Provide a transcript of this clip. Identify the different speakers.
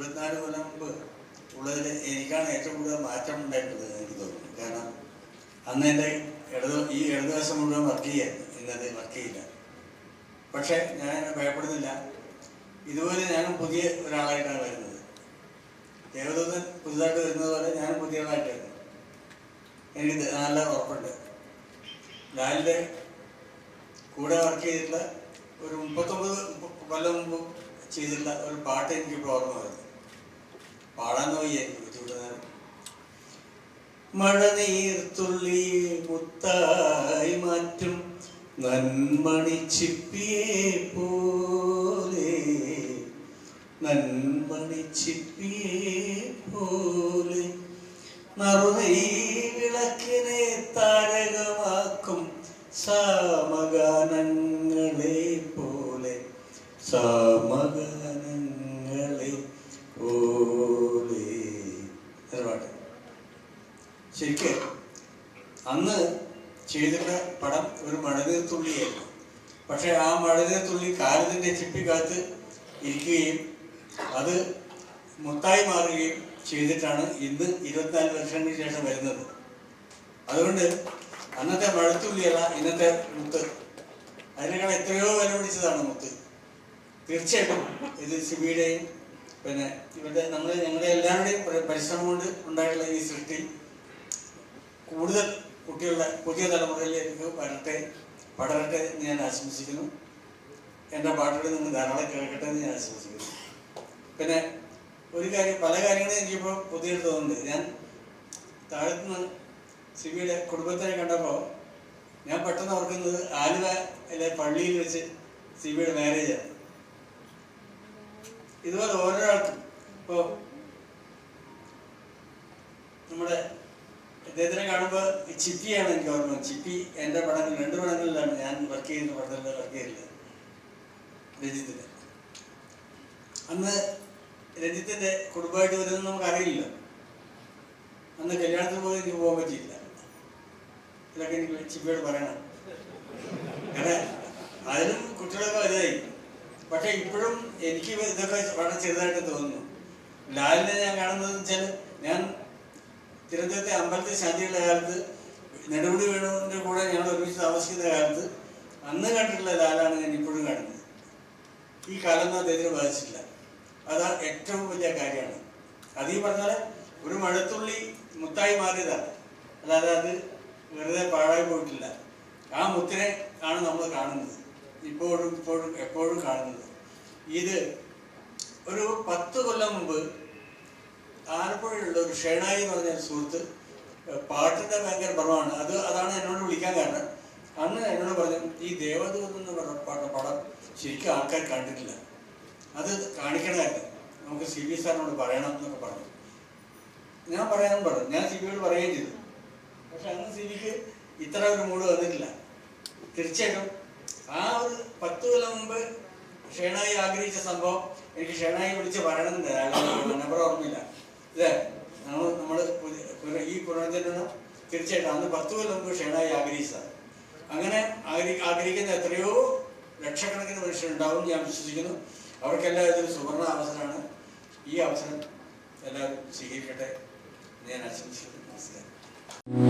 Speaker 1: ഇരുപത്തിനാല് കൊല്ലം മുമ്പ് ഉള്ളതിൽ എനിക്കാണ് ഏറ്റവും കൂടുതൽ മാറ്റം ഉണ്ടായിട്ടുള്ളത് എനിക്ക് തോന്നുന്നു. കാരണം അന്ന് എന്റെ ഇടത് ഈ ഇടതുവശം മുഴുവൻ വർക്ക് ചെയ്യായിരുന്നു. ഇന്നത് വർക്ക് ചെയ്യില്ല. പക്ഷേ ഞാൻ ഭയപ്പെടുന്നില്ല. ഇതുപോലെ ഞാനും പുതിയ ഒരാളായിട്ടാണ് വരുന്നത്. ദേവദൂതൻ പുതുതായിട്ട് വരുന്നത് പോലെ ഞാനും പുതിയ ആളായിട്ടായിരുന്നു. എനിക്ക് നല്ല ഉറപ്പുണ്ട്. ലാലിന്റെ കൂടെ വർക്ക് ചെയ്തിട്ടുള്ള ഒരു മുപ്പത്തൊമ്പത് മുപ്പ- കൊല്ലം മുമ്പ് ചെയ്തിട്ടുള്ള ഒരു പാട്ട് എനിക്ക് ഇപ്പോൾ ഓർമ്മ വരുന്നു. പാടാൻ നീർത്തുള്ളി മുത്തായി മാറ്റും. നന്മണി ചിപ്പിയെ പോലെ നന്മണി ചിപ്പിയെ പോലെ. നറുനൈ വിളക്കിനെ താരകമാക്കും സാമഗാനങ്ങളെ പോലെ. സാമഗാനങ്ങളെ അന്ന് ചെയ്തിട്ട പടം ഒരു മഴനീർത്തുള്ളിയായിരുന്നു പക്ഷെ ആ മഴനീർത്തുള്ളി കാലത്തിന്റെ ചിപ്പിക്കാത്ത് ഇരിക്കുകയും അത് മുത്തായി മാറുകയും ചെയ്തിട്ടാണ് ഇന്ന് ഇരുപത്തിനാല് വർഷങ്ങൾക്ക് ശേഷം വരുന്നത്. അതുകൊണ്ട് അന്നത്തെ മഴത്തുള്ളിയല്ല ഇന്നത്തെ മുത്ത്. അതിനേക്കാൾ എത്രയോ വില പിടിച്ചതാണ് മുത്ത്. തീർച്ചയായിട്ടും ഇത് സിബിയുടെയും പിന്നെ ഇവരുടെ നമ്മൾ ഞങ്ങളുടെ എല്ലാവരുടെയും പരി- പരിശ്രമം കൊണ്ട് ഉണ്ടായിട്ടുള്ള ഈ സൃഷ്ടി കൂടുതൽ കുട്ടികളുടെ പുതിയ തലമുറയിലേക്ക് വരട്ടെ പടരട്ടെ എന്ന് ഞാൻ ആശംസിക്കുന്നു. എന്റെ പാട്ടുകൾ നിങ്ങൾ ധാരാളം കേൾക്കട്ടെ എന്ന് ഞാൻ ആശംസിക്കുന്നു. പിന്നെ ഒരു കാര്യം പല കാര്യങ്ങളും എനിക്കിപ്പോൾ പുതിയത് തോന്നുന്നുണ്ട്. ഞാൻ താഴത്തുനിന്ന് സിബിയുടെ കുടുംബത്തിനെ കണ്ടപ്പോൾ ഞാൻ പെട്ടെന്ന് ഓർക്കുന്നത് ആലുവയിലെ പള്ളിയിൽ വെച്ച് സിബിയുടെ മാരേജാണ് ഇതുപോലെ ഓരോരാൾക്കും ഇപ്പോൾ ഇദ്ദേഹത്തിനെ കാണുമ്പോൾ ചിപ്പിയാണ് എനിക്ക് ഓർമ്മ. ചിപ്പി എന്റെ പടങ്ങൾ രണ്ട് പടങ്ങളിലാണ് ഞാൻ വർക്ക് ചെയ്യുന്ന പടത്തിൽ വർക്ക് ചെയ്തത് രഞ്ജിത്തിന്റെ അന്ന് രഞ്ജിത്തിന്റെ കുടുംബമായിട്ട് വരുന്നത് നമുക്ക് അറിയില്ല അന്ന് കല്യാണത്തിന് പോലും എനിക്ക് പോകാൻ പറ്റിയില്ല. ഇതൊക്കെ എനിക്ക് ചിപ്പിയോട് പറയണം. കാരണം അതിലും കുട്ടികളൊക്കെ വലുതായി. പക്ഷെ ഇപ്പോഴും എനിക്ക് ഇതൊക്കെ വളരെ ചെറുതായിട്ട് തോന്നുന്നു. ലാലിനെ ഞാൻ കാണുന്നത് വെച്ചാൽ ഞാൻ തിരുവനന്തപുരത്തെ അമ്പലത്തിൽ ശാന്തിയുടെ കാലത്ത് നെടുമുടി വേണുവിന്റെ കൂടെ ഞങ്ങൾ ഒരുമിച്ച് താമസിക്കുന്ന കാലത്ത് അന്ന് കണ്ടിട്ടുള്ള ലാലാണ് ഞാൻ ഇപ്പോഴും കാണുന്നത്. ഈ കാലം അദ്ദേഹത്തിന് ബാധിച്ചില്ല അതാണ് ഏറ്റവും വലിയ കാര്യമാണ്. അത് പറഞ്ഞാൽ ഒരു മഴത്തുള്ളി മുത്തായി മാറിയതാണ്. അല്ലാതെ അത് വെറുതെ പാഴായി പോയിട്ടില്ല. ആ മുത്തിനെ ആണ് നമ്മൾ കാണുന്നത്. ഇപ്പോഴും ഇപ്പോഴും എപ്പോഴും കാണുന്നത്. ഇത് ഒരു പത്ത് കൊല്ലം മുമ്പ് ആലപ്പുഴയുള്ള ഒരു ഷേണായി എന്ന് പറഞ്ഞ സുഹൃത്ത് പാട്ടിന്റെ ഭയങ്കര പടമാണ് അത് അതാണ് എന്നോട് വിളിക്കാൻ കാരണം. അന്ന് എന്നോട് പറഞ്ഞു ഈ ദേവദൂതം എന്ന് പറഞ്ഞ പടം ശരിക്കും ആൾക്കാർ കണ്ടിട്ടില്ല. അത് കാണിക്കണമായിരുന്നു. നമുക്ക് സി ബി സാറിനോട് പറയണം എന്നൊക്കെ പറഞ്ഞു. ഞാൻ പറയാൻ പറഞ്ഞു. ഞാൻ സി ബിയോട് പറയുകയും ചെയ്തു. പക്ഷെ അന്ന് സി ബിക്ക് ഇത്ര ഒരു മൂഡ് വന്നിട്ടില്ല. തീർച്ചയായിട്ടും ആ ഒരു പത്ത് കൊല്ലം മുമ്പ് ഷേണായി ആഗ്രഹിച്ച സംഭവം എനിക്ക് ഷേണായി വിളിച്ച് പറയണമെന്നുണ്ട് നമ്പർ ഓർമ്മയില്ല ഇല്ലേ നമ്മൾ നമ്മൾ ഈ പുനർജന്മം തീർച്ചയായിട്ടും. അന്ന് പത്ത് കൊല്ലം മുമ്പ് ഷേണായി ആഗ്രഹിച്ചതാണ്. അങ്ങനെ ആഗ്രഹി ആഗ്രഹിക്കുന്ന എത്രയോ ലക്ഷക്കണക്കിന് മനുഷ്യരുണ്ടാവും ഞാൻ വിശ്വസിക്കുന്നു. അവർക്കെല്ലാം ഇതൊരു സുവർണ അവസരമാണ്. ഈ അവസരം എല്ലാവരും സ്വീകരിക്കട്ടെ ഞാൻ ആശംസിക്കുന്നു. നമസ്കാരം.